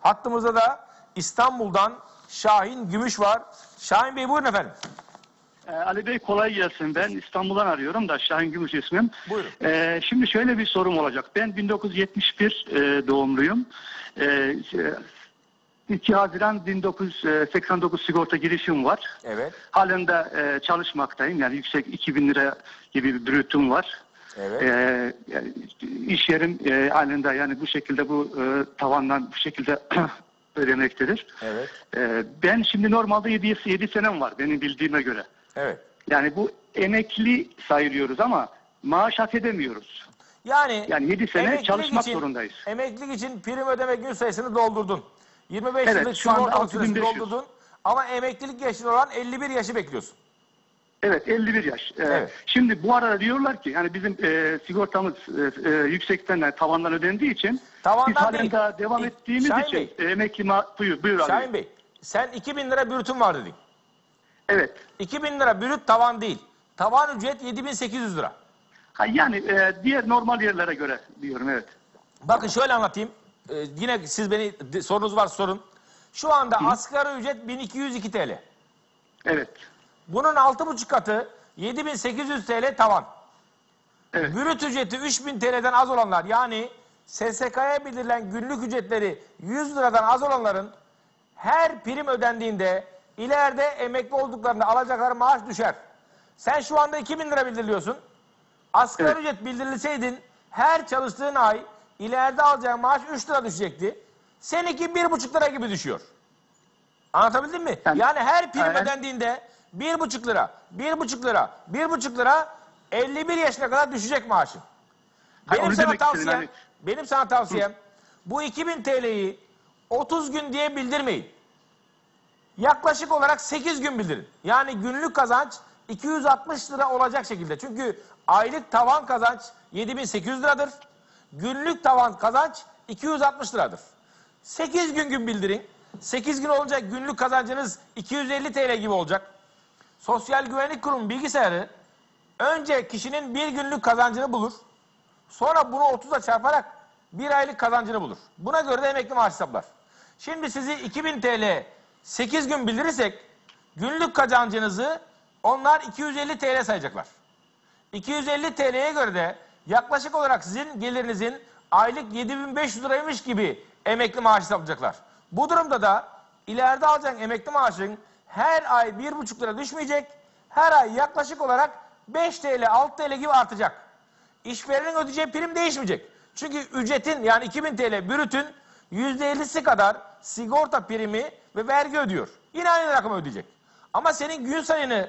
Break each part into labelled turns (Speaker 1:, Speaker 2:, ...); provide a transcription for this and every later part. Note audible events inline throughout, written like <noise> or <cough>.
Speaker 1: Hattımızda da İstanbul'dan Şahin Gümüş var. Şahin Bey buyurun efendim.
Speaker 2: Ee, Ali Bey kolay gelsin. Ben İstanbul'dan arıyorum da Şahin Gümüş ismim.
Speaker 1: Buyurun.
Speaker 2: Ee, şimdi şöyle bir sorum olacak. Ben 1971 e, doğumluyum. Ee, 2 Haziran 1989 sigorta girişim var.
Speaker 1: Evet.
Speaker 2: Halen de e, çalışmaktayım. Yani yüksek 2000 lira gibi bir brütüm var.
Speaker 1: Evet.
Speaker 2: Ee, yani iş yerim e, halinde yani bu şekilde bu e, tavandan bu şekilde <clears throat> ödemektedir.
Speaker 1: Evet.
Speaker 2: Ee, ben şimdi normalde 7, 7 senem var benim bildiğime göre.
Speaker 1: Evet.
Speaker 2: Yani bu emekli sayılıyoruz ama maaş hak edemiyoruz.
Speaker 1: Yani,
Speaker 2: Yani yedi sene
Speaker 1: emeklilik
Speaker 2: çalışmak
Speaker 1: için-
Speaker 2: zorundayız.
Speaker 1: Emeklilik için prim ödeme gün sayısını doldurdun. 25
Speaker 2: Evet,
Speaker 1: yıllık sigortalık süresini
Speaker 2: 6500.
Speaker 1: doldurdun. Ama emeklilik yaşın olan 51 yaşı bekliyorsun.
Speaker 2: Evet 51 yaş. Ee,
Speaker 1: Evet.
Speaker 2: Şimdi bu arada diyorlar ki yani bizim e, sigortamız e, e, yüksekten yani tavandan ödendiği için
Speaker 1: Tavandan
Speaker 2: biz halen daha devam ettiğimiz
Speaker 1: Şahin
Speaker 2: için
Speaker 1: Bey.
Speaker 2: e, emekli buyur, buyur abi.
Speaker 1: Şahin Bey sen 2000 lira bürütün var dedin.
Speaker 2: Evet.
Speaker 1: 2000 lira bürüt tavan değil. Tavan ücret 7800 lira.
Speaker 2: Ha, yani e, diğer normal yerlere göre diyorum evet.
Speaker 1: Bakın şöyle anlatayım. Ee, yine siz beni sorunuz var sorun. Şu anda asgari ücret 1202 TL.
Speaker 2: Evet.
Speaker 1: Bunun 6,5 katı 7800 TL tavan.
Speaker 2: Evet.
Speaker 1: Bürüt ücreti 3000 TL'den az olanlar yani SSK'ya bildirilen günlük ücretleri 100 liradan az olanların her prim ödendiğinde ileride emekli olduklarında alacakları maaş düşer. Sen şu anda 2000 lira bildiriliyorsun. Asgari
Speaker 2: Evet.
Speaker 1: ücret bildirilseydin her çalıştığın ay ileride alacağın maaş 3 lira düşecekti. Seninki 1,5 lira gibi düşüyor. Anlatabildim mi?
Speaker 2: Yani-
Speaker 1: Yani her prim
Speaker 2: Aynen.
Speaker 1: ödendiğinde 1,5 lira, 1,5 lira, 1,5 lira 51 yaşına kadar düşecek maaşın. Benim sana tavsiyem,
Speaker 2: hani-
Speaker 1: benim sana tavsiyem bu 2000 TL'yi 30 gün diye bildirmeyin. Yaklaşık olarak 8 gün bildirin. Yani günlük kazanç 260 lira olacak şekilde. Çünkü aylık tavan kazanç 7800 liradır. Günlük tavan kazanç 260 liradır. 8 gün gün bildirin. 8 gün olunca günlük kazancınız 250 TL gibi olacak. Sosyal Güvenlik Kurumu bilgisayarı önce kişinin bir günlük kazancını bulur. Sonra bunu 30'a çarparak bir aylık kazancını bulur. Buna göre de emekli maaş hesaplar. Şimdi sizi 2000 TL 8 gün bildirirsek günlük kazancınızı onlar 250 TL sayacaklar. 250 TL'ye göre de yaklaşık olarak sizin gelirinizin aylık 7500 liraymış gibi emekli maaş hesaplayacaklar. Bu durumda da ileride alacağın emekli maaşın her ay 1,5 lira düşmeyecek, her ay yaklaşık olarak 5 TL, 6 TL gibi artacak. İşverenin ödeyeceği prim değişmeyecek. Çünkü ücretin yani 2000 TL bürütün %50'si kadar sigorta primi ve vergi ödüyor. Yine aynı rakamı ödeyecek. Ama senin gün sayını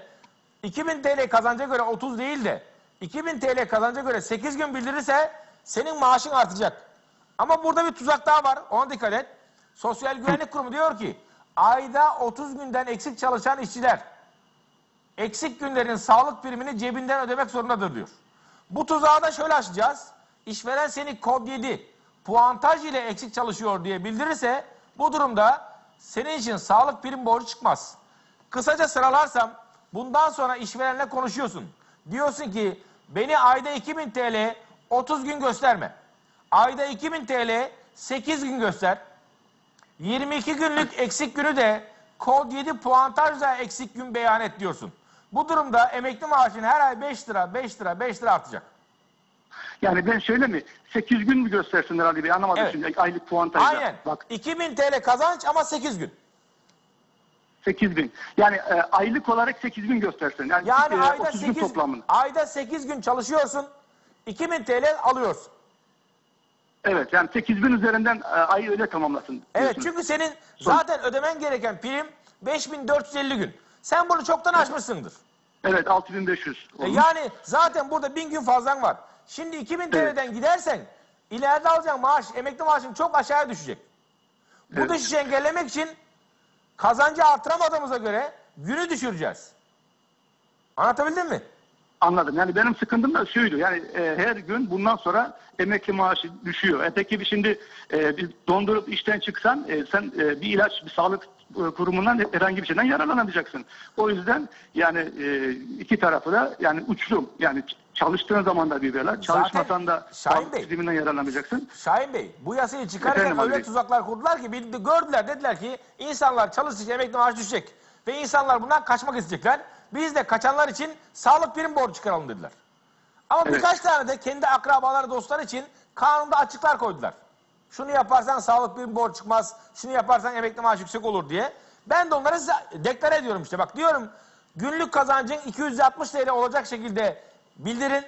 Speaker 1: 2000 TL kazanca göre 30 değil de 2000 TL kazanca göre 8 gün bildirirse senin maaşın artacak. Ama burada bir tuzak daha var. Ona dikkat et. Sosyal Güvenlik Kurumu diyor ki ayda 30 günden eksik çalışan işçiler eksik günlerin sağlık primini cebinden ödemek zorundadır diyor. Bu tuzağı da şöyle aşacağız. İşveren seni kod 7 puantaj ile eksik çalışıyor diye bildirirse bu durumda senin için sağlık prim borcu çıkmaz. Kısaca sıralarsam bundan sonra işverenle konuşuyorsun. Diyorsun ki beni ayda 2000 TL 30 gün gösterme. Ayda 2000 TL 8 gün göster. 22 günlük eksik günü de kod 7 puantajla eksik gün beyan et diyorsun. Bu durumda emekli maaşın her ay 5 lira, 5 lira, 5 lira artacak.
Speaker 2: Yani ben şöyle mi? 8 gün mü göstersinler Ali Bey? Anlamadım
Speaker 1: Evet.
Speaker 2: şimdi aylık puantajla.
Speaker 1: Aynen.
Speaker 2: Bak
Speaker 1: 2000 TL kazanç ama 8 gün.
Speaker 2: 8 bin. Yani e, aylık olarak 8 bin göstersin. Yani,
Speaker 1: Yani
Speaker 2: e,
Speaker 1: ayda
Speaker 2: 30 gün
Speaker 1: 8
Speaker 2: toplamını.
Speaker 1: ayda 8 gün çalışıyorsun. 2000 TL alıyorsun.
Speaker 2: Evet yani 8 bin üzerinden e, ayı öyle tamamlasın.
Speaker 1: Evet
Speaker 2: diyorsunuz.
Speaker 1: çünkü senin zaten ödemen gereken prim 5450 gün. Sen bunu çoktan aşmışsındır.
Speaker 2: Evet 6500
Speaker 1: E
Speaker 2: olmuş.
Speaker 1: yani zaten burada 1000 gün fazlan var. Şimdi 2000 TL'den gidersen ileride alacağın maaş, emekli maaşın çok aşağıya düşecek. Bu
Speaker 2: Evet.
Speaker 1: düşüşü engellemek için kazancı artıramadığımıza göre günü düşüreceğiz. Anlatabildim mi?
Speaker 2: Anladım. Yani benim sıkıntım da şuydu. Yani e, her gün bundan sonra emekli maaşı düşüyor. E, peki bir şimdi e, bir dondurup işten çıksan e, sen e, bir ilaç, bir sağlık e, kurumundan herhangi bir şeyden yararlanamayacaksın. O yüzden yani e, iki tarafı da yani uçlu yani Çalıştığın zaman da bir bela. Çalışmasan da
Speaker 1: Şahin Bey.
Speaker 2: sisteminden yararlanamayacaksın.
Speaker 1: Şahin Bey bu yasayı çıkarırken
Speaker 2: Efendim
Speaker 1: öyle
Speaker 2: Bey.
Speaker 1: tuzaklar kurdular ki bildi, gördüler dediler ki insanlar çalıştıkça emekli maaş düşecek. Ve insanlar bundan kaçmak isteyecekler. Biz de kaçanlar için sağlık prim borcu çıkaralım dediler. Ama
Speaker 2: Evet.
Speaker 1: birkaç tane de kendi akrabaları dostlar için kanunda açıklar koydular. Şunu yaparsan sağlık prim borcu çıkmaz. Şunu yaparsan emekli maaş yüksek olur diye. Ben de onları size deklare ediyorum işte. Bak diyorum günlük kazancın 260 TL olacak şekilde bildirin.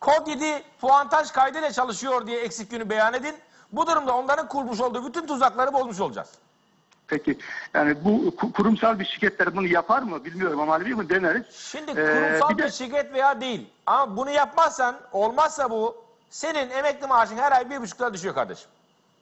Speaker 1: Kod 7 puantaj kaydıyla çalışıyor diye eksik günü beyan edin. Bu durumda onların kurmuş olduğu bütün tuzakları bozmuş olacağız.
Speaker 2: Peki yani bu ku- kurumsal bir şirketler bunu yapar mı bilmiyorum ama Ali Bey bunu deneriz.
Speaker 1: Şimdi
Speaker 2: Ee,
Speaker 1: kurumsal
Speaker 2: bir
Speaker 1: bir,
Speaker 2: de-
Speaker 1: şirket veya değil. Ama bunu yapmazsan olmazsa bu senin emekli maaşın her ay bir buçuk lira düşüyor kardeşim.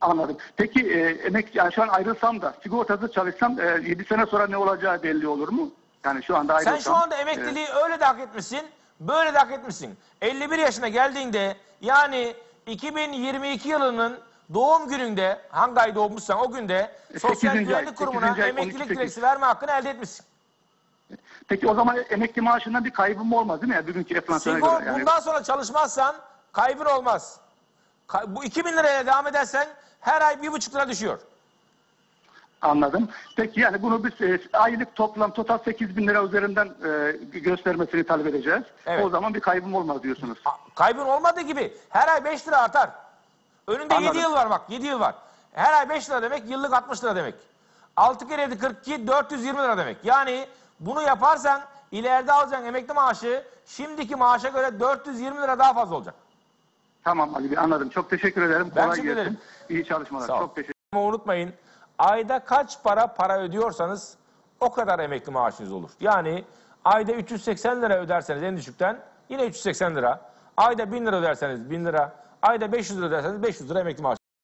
Speaker 2: Anladım. Peki e, emek yani şu an ayrılsam da sigortasız çalışsam e, 7 sene sonra ne olacağı belli olur mu? Yani şu anda ayrılsam.
Speaker 1: Sen şu anda
Speaker 2: e,
Speaker 1: emekliliği öyle de hak etmişsin, böyle de hak etmişsin. 51 yaşına geldiğinde yani 2022 yılının doğum gününde hangi ay doğmuşsan o günde Sosyal
Speaker 2: Sekizinci ay,
Speaker 1: Güvenlik Kurumu'na
Speaker 2: sekizinci ay,
Speaker 1: emeklilik
Speaker 2: 12,
Speaker 1: dilekçesi verme hakkını elde etmişsin.
Speaker 2: Peki o zaman emekli maaşından bir kaybım olmaz değil mi? Yani bugünkü enflasyona
Speaker 1: Sigor
Speaker 2: göre. Yani,
Speaker 1: bundan sonra çalışmazsan kaybın olmaz. Ka- bu 2000 liraya devam edersen her ay bir buçuk lira düşüyor.
Speaker 2: Anladım. Peki yani bunu biz e, aylık toplam total 8 bin lira üzerinden e, göstermesini talep edeceğiz.
Speaker 1: Evet.
Speaker 2: O zaman bir kaybım olmaz diyorsunuz.
Speaker 1: Kaybın olmadığı gibi her ay 5 lira artar. Önünde
Speaker 2: Anladım.
Speaker 1: 7 yıl var bak 7 yıl var. Her ay 5 lira demek yıllık 60 lira demek. 6 kere 7 42 420 lira demek. Yani bunu yaparsan ileride alacağın emekli maaşı şimdiki maaşa göre 420 lira daha fazla olacak.
Speaker 2: Tamam Ali Bey anladım. Çok teşekkür ederim.
Speaker 1: Ben
Speaker 2: Kolay
Speaker 1: teşekkür
Speaker 2: gelsin.
Speaker 1: ederim.
Speaker 2: İyi çalışmalar.
Speaker 1: Sağ ol.
Speaker 2: Çok teşekkür
Speaker 1: Ama unutmayın ayda kaç para para ödüyorsanız o kadar emekli maaşınız olur. Yani ayda 380 lira öderseniz en düşükten yine 380 lira. Ayda 1000 lira öderseniz 1000 lira. Ayda 500 lira öderseniz 500 lira emekli maaşı.